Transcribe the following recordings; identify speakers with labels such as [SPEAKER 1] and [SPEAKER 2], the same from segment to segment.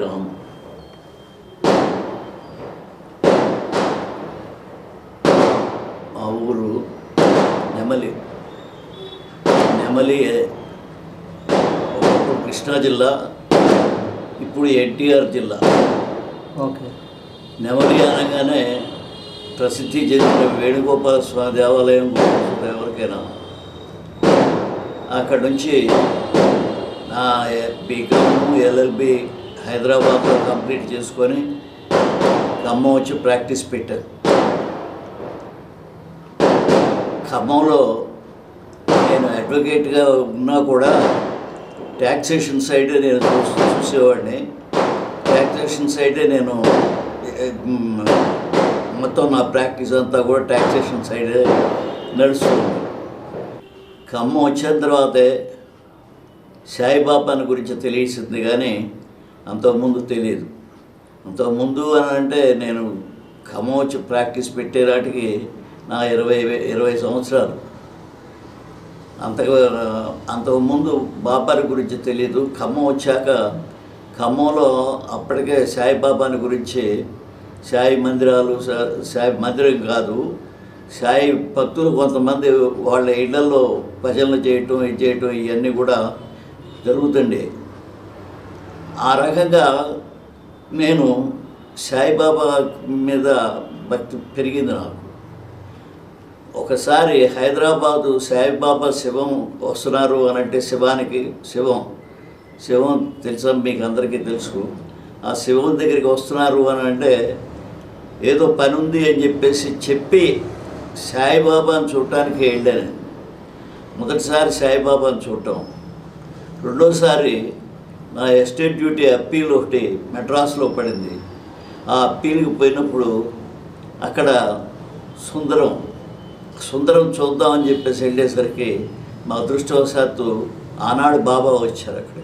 [SPEAKER 1] సాయిరామ్ మా ఊరు నెమలి. నెమలి ఒకప్పుడు కృష్ణా జిల్లా ఇప్పుడు ఎన్టీఆర్ జిల్లా.
[SPEAKER 2] ఓకే.
[SPEAKER 1] నెమలి అనగానే ప్రసిద్ధి చెందిన వేణుగోపాల స్వామి దేవాలయం ఎవరికైనా. అక్కడ నుంచి నా బీకామ్ ఎల్ఎల్బి హైదరాబాద్లో కంప్లీట్ చేసుకొని ఖమ్మం వచ్చి ప్రాక్టీస్ పెట్టాను ఖమ్మంలో నేను అడ్వకేట్గా ఉన్నా కూడా ట్యాక్సేషన్ సైడ్ నేను చూసి చూసేవాడిని. ట్యాక్సేషన్ సైడే నేను మొత్తం నా ప్రాక్టీస్ అంతా కూడా ట్యాక్సేషన్ సైడే నడుస్తుంది ఖమ్మం వచ్చిన తర్వాతే సాయిబాబాని గురించి తెలియసింది కానీ అంతకుముందు తెలియదు అంతకుముందు అని అంటే నేను ఖమ్మం వచ్చి ప్రాక్టీస్ పెట్టేనాటికి నా ఇరవై ఇరవై సంవత్సరాలు. అంతకు అంతకుముందు బాబాని గురించి తెలియదు ఖమ్మం వచ్చాక ఖమ్మంలో అప్పటికే సాయిబాబాని గురించి సాయి మందిరాలు సా- సాయి మందిరం కాదు. సాయి భక్తులు కొంతమంది వాళ్ళ ఇళ్ళలో భజనలు చేయటం ఇది చేయటం ఇవన్నీ కూడా జరుగుతుండే. ఆ రకంగా నేను సాయిబాబా మీద భక్తి పెరిగింది నాకు. ఒకసారి హైదరాబాదు సాయిబాబా శివం వస్తున్నారు అని అంటే శివానికి శివం శివం తెలుసా మీకు అందరికీ తెలుసు. ఆ శివం దగ్గరికి వస్తున్నారు అని అంటే ఏదో పని ఉంది అని చెప్పేసి చెప్పి సాయిబాబాను చూడటానికి వెళ్ళాను. మొదటిసారి సాయిబాబాను చూడటం. రెండోసారి నా ఎస్టేట్ డ్యూటీ అప్పీల్ ఒకటి మెడ్రాస్లో పడింది. ఆ అప్పీల్కి పోయినప్పుడు అక్కడ సుందరం సుందరం చూద్దామని చెప్పేసి వెళ్ళేసరికి మా అదృష్టవశాత్తు ఆనాడు బాబా వచ్చారు అక్కడ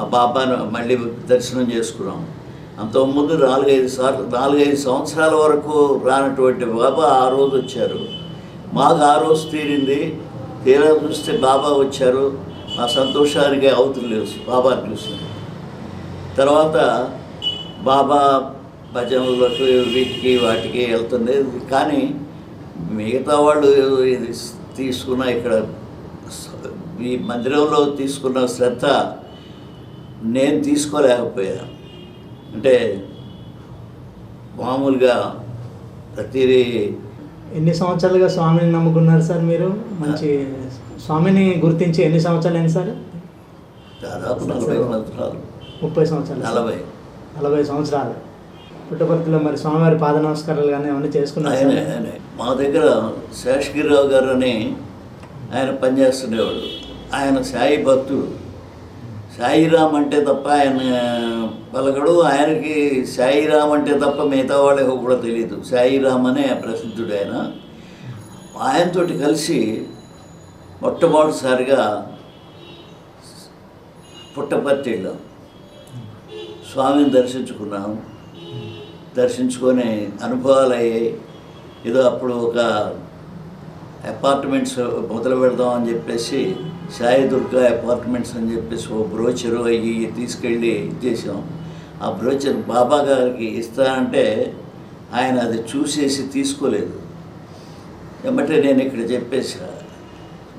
[SPEAKER 1] ఆ బాబాను మళ్ళీ దర్శనం చేసుకున్నాం. అంతకుముందు నాలుగైదు సార్లు నాలుగైదు సంవత్సరాల వరకు రానటువంటి బాబా ఆ రోజు వచ్చారు. మాకు ఆ రోజు తీరింది. తీరా చూస్తే బాబా వచ్చారు. మా సంతోషానికి అవతులు లేవు బాబా చూసి తర్వాత బాబా భజనలకు వీటికి వాటికి వెళ్తుండేది కానీ మిగతా వాళ్ళు ఇది తీసుకున్న ఇక్కడ ఈ మందిరంలో తీసుకున్న శ్రద్ధ నేను తీసుకోలేకపోయాను. అంటే మామూలుగా ప్రతిదీ
[SPEAKER 2] ఎన్ని సంవత్సరాలుగా స్వామిని నమ్ముకున్నారు సార్ మీరు? మంచి స్వామిని గుర్తించి ఎన్ని సంవత్సరాలు అయింది సార్?
[SPEAKER 1] దాదాపు నలభై సంవత్సరాలు.
[SPEAKER 2] ముప్పై సంవత్సరాలు.
[SPEAKER 1] నలభై.
[SPEAKER 2] నలభై సంవత్సరాలు. పుట్టపర్తిలో మరి స్వామివారి పాద నమస్కారాలు కానీ అవన్నీ చేసుకున్నారు
[SPEAKER 1] ఆయన మా దగ్గర శేషగిరిరావు గారు అని ఆయన పనిచేస్తుండేవాడు. ఆయన సాయి భక్తుడు. సాయిరామ్ అంటే తప్ప ఆయన పలకడు. ఆయనకి సాయిరామ్ అంటే తప్ప మిగతా వాళ్ళకి కూడా తెలియదు సాయిరామ్ అనే ప్రసిద్ధుడు ఆయన. ఆయనతోటి కలిసి మొట్టమొదటిసారిగా పుట్టపర్తి వెళ్ళాం స్వామిని దర్శించుకున్నాం దర్శించుకొని అనుభవాలు అయ్యాయి ఏదో అప్పుడు ఒక అపార్ట్మెంట్స్ మొదలు పెడదాం అని చెప్పేసి సాయి దుర్గా అపార్ట్మెంట్స్ అని చెప్పేసి ఓ బ్రోచరు అయ్యి తీసుకెళ్ళి ఇచ్చేసాం ఆ బ్రోచర్ బాబా గారికి ఇస్తానంటే ఆయన అది చూసేసి తీసుకోలేదు. ఏమంటే నేను ఇక్కడ చెప్పేసా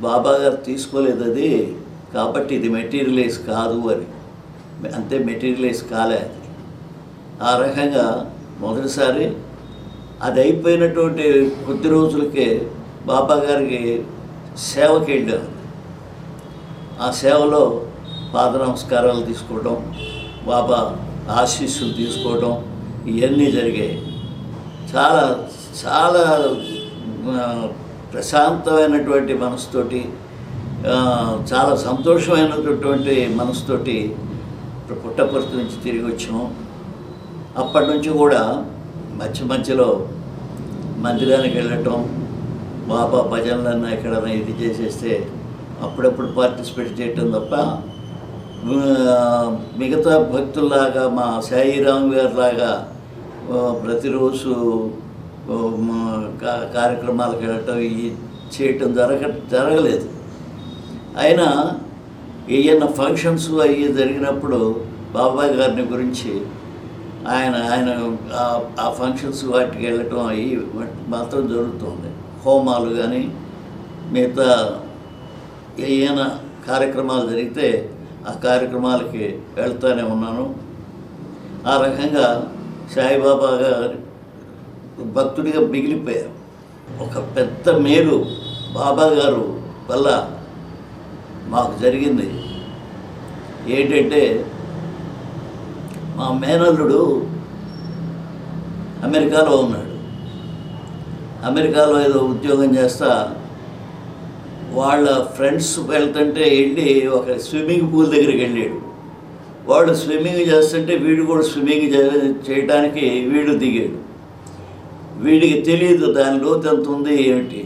[SPEAKER 1] బాబా గారు తీసుకోలేదు అది. కాబట్టి ఇది మెటీరియలైజ్ కాదు అని. అంతే మెటీరియలైజ్ కాలే అది. ఆ రకంగా మొదటిసారి అది అయిపోయినటువంటి కొద్ది రోజులకే బాబా గారికి సేవకి వెళ్ళారు ఆ సేవలో పాద నమస్కారాలు తీసుకోవడం బాబా ఆశీస్సులు తీసుకోవడం ఇవన్నీ జరిగాయి. చాలా చాలా ప్రశాంతమైనటువంటి మనసుతోటి చాలా సంతోషమైనటువంటి మనసుతోటి పుట్టపర్తి నుంచి తిరిగి వచ్చాము. అప్పటి నుంచి కూడా మధ్య మధ్యలో మందిరానికి వెళ్ళటం బాబా భజనలన్నా ఎక్కడన్నా ఇది చేసేస్తే అప్పుడప్పుడు పార్టిసిపేట్ చేయటం తప్ప మిగతా భక్తుల్లాగా మా సాయిరామ్ గారిలాగా లాగా ప్రతిరోజు కార్యక్రమాలకు వెళ్ళటం ఇవి చేయటం జరగ జరగలేదు. అయినా ఏదైనా ఫంక్షన్స్ అవి జరిగినప్పుడు బాబాయ్ గారిని గురించి ఆయన ఆయన ఆ- ఆ ఫంక్షన్స్ వాటికి వెళ్ళటం అవి మాత్రం జరుగుతుంది. హోమాలు కానీ మిగతా ఏమైనా కార్యక్రమాలు జరిగితే ఆ కార్యక్రమాలకి వెళ్తూనే ఉన్నాను. ఆ రకంగా సాయిబాబా గారి భక్తుడిగా మిగిలిపోయారు. ఒక పెద్ద మేలు బాబా గారు వల్ల మాకు జరిగింది. ఏంటంటే మా మేనల్లుడు అమెరికాలో ఉన్నాడు. అమెరికాలో ఏదో ఉద్యోగం చేస్తా వాళ్ళ ఫ్రెండ్స్ వెళ్తుంటే వెళ్ళి ఒక స్విమ్మింగ్ పూల్ దగ్గరికి వెళ్ళాడు. వాడు స్విమ్మింగ్ చేస్తుంటే వీడు కూడా స్విమ్మింగ్ చే- చేయడానికి వీడు దిగాడు. వీడికి తెలియదు దాని లోతు ఎంత ఉంది ఏమిటి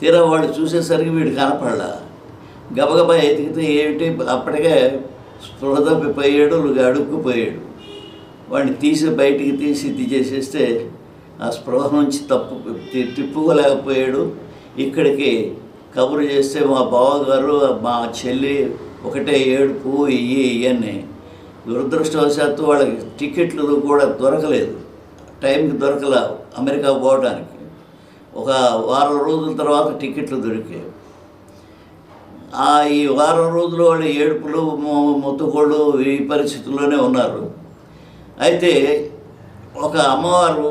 [SPEAKER 1] తీరా వాడు చూసేసరికి వీడు కనపడలా. గబగబా ఎతికితే ఏమిటి? అప్పటికే స్పృహ తప్పిపోయాడు అడుక్కుపోయాడు. వాడిని తీసి బయటికి తీసి ఇది చేసేస్తే ఆ స్పృహ నుంచి తప్పు తిప్పుకోలేకపోయాడు. ఇక్కడికి కబురు చేస్తే మా బావగారు మా చెల్లి ఒకటే ఏడుపు ఇయ్యి ఇవన్నీ దురదృష్టవశాత్తు వాళ్ళకి టికెట్లు కూడా దొరకలేదు. టైంకి దొరకల అమెరికా పోవడానికి ఒక వారం రోజుల తర్వాత టికెట్లు దొరికాయి. ఆ ఈ వారం రోజులు వాళ్ళు ఏడుపులు మొత్తుకోళ్ళు ఈ పరిస్థితుల్లోనే ఉన్నారు. అయితే ఒక అమ్మవారు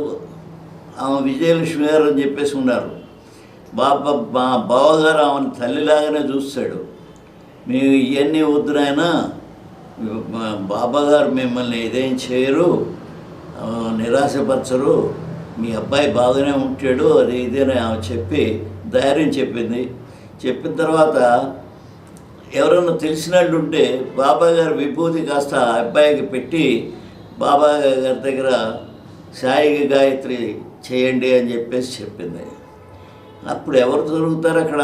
[SPEAKER 1] ఆమె విజయలక్ష్మి గారు అని చెప్పేసి ఉన్నారు. బాబా మా బావగారు ఆమెను తల్లిలాగానే చూస్తాడు. మేము ఇవన్నీ వద్దునైనా బాబాగారు మిమ్మల్ని ఇదేం చేయరు. నిరాశపరచరు. మీ అబ్బాయి బాగానే ఉంటాడు అది ఇదేనే ఆమె చెప్పి ధైర్యం చెప్పింది. చెప్పిన తర్వాత ఎవరన్నా తెలిసినట్టు ఉంటే బాబా గారి విభూతి కాస్త ఆ అబ్బాయికి పెట్టి బాబా గారి దగ్గర సాయి గాయత్రి చేయండి అని చెప్పేసి చెప్పింది. అప్పుడు ఎవరు దొరుకుతారు అక్కడ?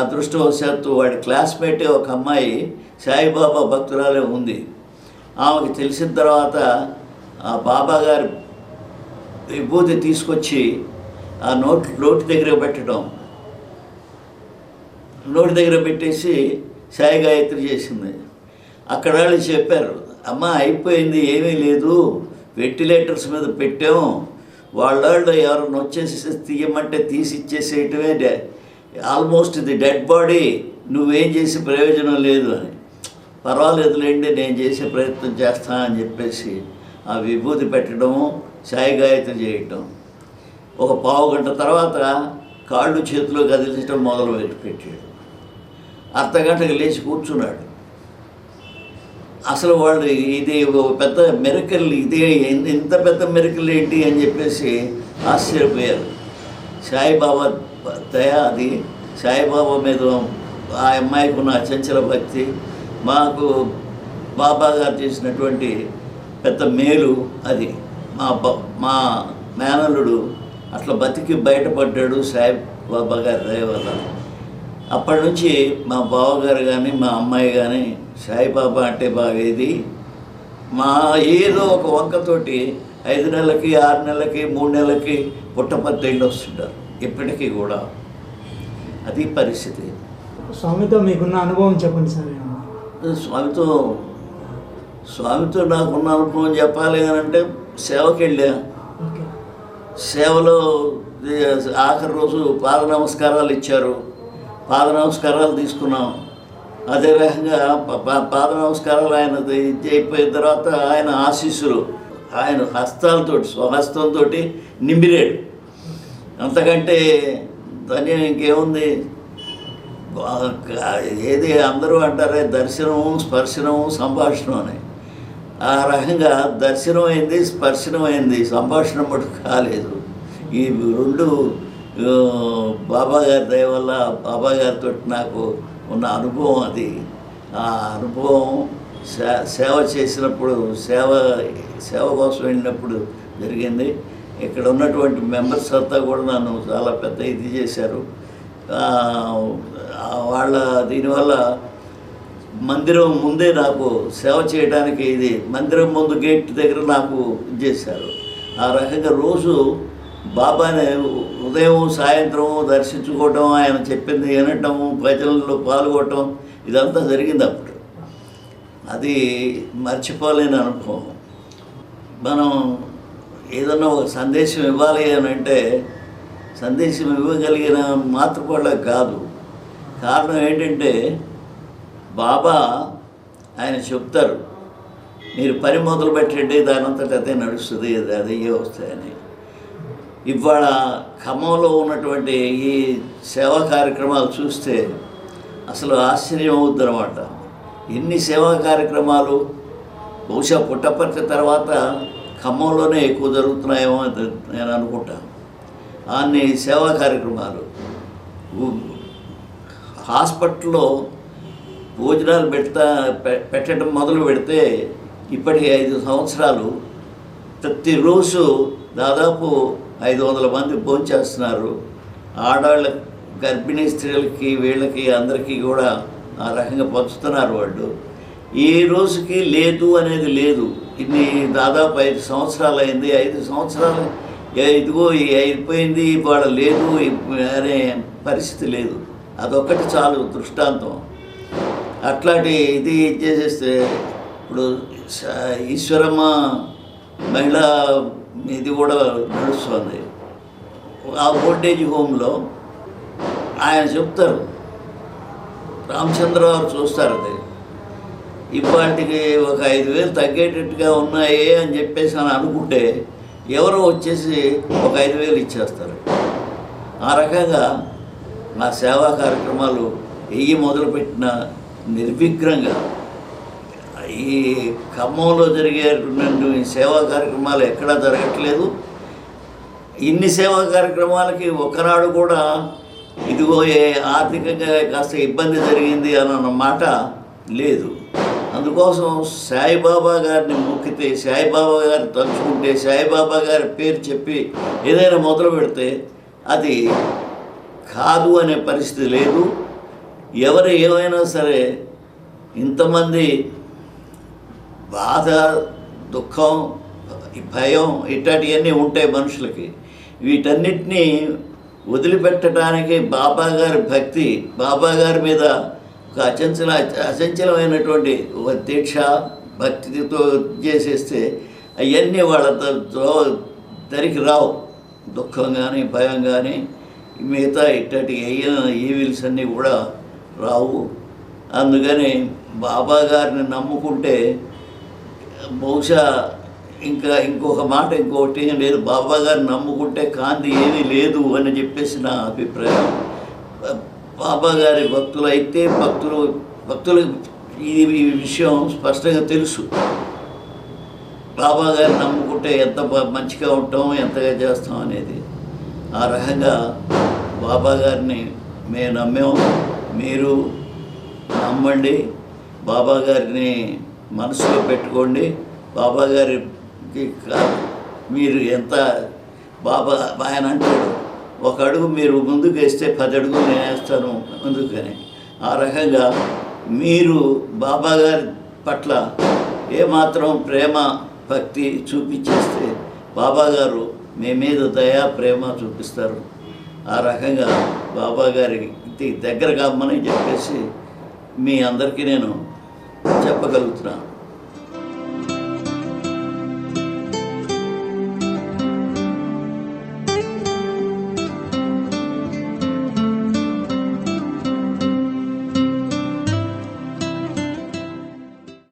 [SPEAKER 1] అదృష్టవశాత్తు వాడి క్లాస్మేట్ ఒక అమ్మాయి సాయిబాబా భక్తురాలే ఉంది. ఆమెకి తెలిసిన తర్వాత ఆ బాబా గారి విభూతి తీసుకొచ్చి ఆ నోట్ నోటి దగ్గర పెట్టడం. నోటి దగ్గర పెట్టేసి సాయి గాయత్రి చేసింది. అక్కడ వాళ్ళు చెప్పారు అమ్మ అయిపోయింది ఏమీ లేదు. వెంటిలేటర్స్ మీద పెట్టాము వాళ్ళ ఎవరైనా వచ్చేసి తీయమంటే తీసి ఇచ్చేసేయటమే ఆల్మోస్ట్ ఇది డెడ్ బాడీ. నువ్వేం చేసే ప్రయోజనం లేదు అని. పర్వాలేదులేండి నేను చేసే ప్రయత్నం చేస్తా అని చెప్పేసి ఆ విభూతి పెట్టడము సాయి గాయత్రి చేయటం. ఒక పావు గంట తర్వాత కాళ్ళు చేతులు కదిలించడం మొదలు పెట్టాడు. అర్ధగంటకు లేచి కూర్చున్నాడు. అసలు వాళ్ళు ఇది ఒక పెద్ద మెరకల్ ఇదే ఇంత పెద్ద మెరకల్ ఏంటి అని చెప్పేసి ఆశ్చర్యపోయారు. సాయిబాబా దయా అది సాయిబాబా మీద ఆ అమ్మాయికి ఉన్న చంచల భక్తి మాకు బాబా గారు చేసినటువంటి పెద్ద మేలు అది. మా మా మేనల్లుడు అట్లా బతికి బయటపడ్డాడు సాయి బాబా గారి దయ వల్ల. అప్పటి నుంచి మా బావగారు కానీ మా అమ్మాయి కానీ సాయిబాబా అంటే బాగేది. ఇది మా ఏదో ఒక వంకతోటి ఐదు నెలలకి ఆరు నెలలకి మూడు నెలలకి పుట్టపత్తేళ్ళు వస్తుంటారు. ఇప్పటికీ కూడా. అది పరిస్థితి.
[SPEAKER 2] స్వామితో మీకున్న అనుభవం చెప్పండి సార్.
[SPEAKER 1] స్వామితో స్వామితో నాకున్న అనుభవం చెప్పాలి అని అంటే సేవకి వెళ్ళా సేవలో ఆఖరి రోజు పాద నమస్కారాలు ఇచ్చారు. పాద నమస్కారాలు తీసుకున్నాం. అదే రకంగా పాద నమస్కారాలు ఆయన అయిపోయిన తర్వాత ఆయన ఆశీస్సులు ఆయన హస్తాలతో స్వహస్తంతో నింపిరేడు అంతకంటే ధన్యం ఇంకేముంది? ఏది అందరూ అంటారే దర్శనము స్పర్శనము సంభాషణం అని. ఆ రకంగా దర్శనం అయింది స్పర్శనం అయింది. సంభాషణ మటుకు కాలేదు. ఈ రెండు బాబా గారి దయ వల్ల బాబా గారితో నాకు ఉన్న అనుభవం అది. ఆ అనుభవం సే- సేవ చేసినప్పుడు సేవ సేవ కోసం వెళ్ళినప్పుడు జరిగింది. ఇక్కడ ఉన్నటువంటి మెంబర్స్ అంతా కూడా నన్ను చాలా పెద్ద ఇది చేశారు. వాళ్ళ దీనివల్ల మందిరం ముందే నాకు సేవ చేయడానికి ఇది మందిరం ముందు గేట్ దగ్గర నాకు ఇది చేశారు. ఆ రకంగా రోజు బాబాని ఉదయం సాయంత్రం దర్శించుకోవటం ఆయన చెప్పింది వినటం ప్రజలలో పాల్గొనటం ఇదంతా జరిగింది అప్పుడు. అది మర్చిపోలేని అనుభవం. మనం ఏదన్నా ఒక సందేశం ఇవ్వాలి అని అంటే సందేశం ఇవ్వగలిగిన మాతృ కూడా కాదు. కారణం ఏంటంటే బాబా ఆయన చెప్తారు మీరు పని మొదలు పెట్టండి దానంతట అదే నడుస్తుంది అది అదే వస్తాయని. ఇవాళ ఖమ్మంలో ఉన్నటువంటి ఈ సేవా కార్యక్రమాలు చూస్తే అసలు ఆశ్చర్యం అవుద్ది అనమాట ఎన్ని సేవా కార్యక్రమాలు బహుశా పుట్టపర్తి తర్వాత ఖమ్మంలోనే ఎక్కువ జరుగుతున్నాయేమో నేను అనుకుంటాను అన్ని సేవా కార్యక్రమాలు. హాస్పిటల్లో భోజనాలు పెడతా పె- పెట్టడం మొదలు పెడితే ఇప్పటికి ఐదు సంవత్సరాలు ప్రతిరోజు దాదాపు ఐదు వందల మంది భోంచేస్తున్నారు ఆడవాళ్ళ గర్భిణీ స్త్రీలకి వీళ్ళకి అందరికీ కూడా ఆ రకంగా పంచుతున్నారు వాళ్ళు. ఏ రోజుకి లేదు అనేది లేదు. ఇన్ని దాదాపు ఐదు సంవత్సరాలు అయింది. ఐదు సంవత్సరాలు ఇదిగో అయిపోయింది ఇవాళ లేదు అనే పరిస్థితి లేదు. అదొక్కటి చాలు దృష్టాంతం. అట్లాంటి ఇది చేసేస్తే ఇప్పుడు ఈశ్వరమ్మ మహిళా ఇది కూడా నడుస్తుంది. ఆ ఓల్టేజ్ హోమ్లో ఆయన చెప్తారు రామచంద్రరావు చూస్తారు అది. ఇవాటికి ఒక ఐదు వేలు తగ్గేటట్టుగా ఉన్నాయే అని చెప్పేసి అని అనుకుంటే ఎవరో వచ్చేసి ఒక ఐదు వేలు ఇచ్చేస్తారు. ఆ రకంగా ఆ సేవా కార్యక్రమాలు వెయ్యి మొదలుపెట్టిన నిర్విఘ్నంగా ఈ ఖమ్మంలో జరిగేటువంటి సేవా కార్యక్రమాలు ఎక్కడా జరగట్లేదు. ఇన్ని సేవా కార్యక్రమాలకి ఒకనాడు కూడా ఇదిగో ఆర్థికంగా కాస్త ఇబ్బంది జరిగింది అన్న మాట లేదు. అందుకోసం సాయిబాబా గారిని మొక్కితే సాయిబాబా గారిని తలుచుకుంటే సాయిబాబా గారి పేరు చెప్పి ఏదైనా మొదలు పెడితే అది కాదు అనే పరిస్థితి లేదు. ఎవరు ఏమైనా సరే ఇంతమంది బాధ దుఃఖం భయం ఇట్లాంటివన్నీ ఉంటాయి మనుషులకి. వీటన్నిటినీ వదిలిపెట్టడానికి బాబా గారి భక్తి బాబా గారి మీద ఒక అచంచల అచంచలమైనటువంటి ఒక దీక్ష భక్తితో చేసేస్తే అవన్నీ వాళ్ళ దో- దరికి రావు. దుఃఖం కానీ భయం కానీ మిగతా ఇట్టటి ఈవిల్స్ అన్నీ కూడా రావు. అందుకని బాబా గారిని నమ్ముకుంటే బహుశా ఇంకా ఇంకొక మాట ఇంకొకటి లేదు. బాబా గారిని నమ్ముకుంటే కాంతి ఏమీ లేదు అని చెప్పేసి నా అభిప్రాయం. బాబా గారి భక్తులు అయితే భక్తులు భక్తులకు ఇది ఈ విషయం స్పష్టంగా తెలుసు. బాబా గారిని నమ్ముకుంటే ఎంత మంచిగా ఉంటాం ఎంతగా చేస్తాం అనేది. ఆ రకంగా బాబా గారిని మేము నమ్మాం. మీరు నమ్మండి. బాబా గారిని మనసులో పెట్టుకోండి. బాబా గారికి మీరు ఎంత బాబా ఆయన అంటాడు. ఒక అడుగు మీరు ముందుకు వేస్తే పది అడుగులు నేను వేస్తాను ముందుకని ఆ రకంగా మీరు బాబా గారి పట్ల ఏమాత్రం ప్రేమ భక్తి చూపించేస్తే బాబా గారు మీ మీద దయా ప్రేమ చూపిస్తారు. ఆ రకంగా బాబా గారికి దగ్గర కమ్మని చెప్పేసి మీ అందరికీ నేను చెప్పగలుగుతున్నాను.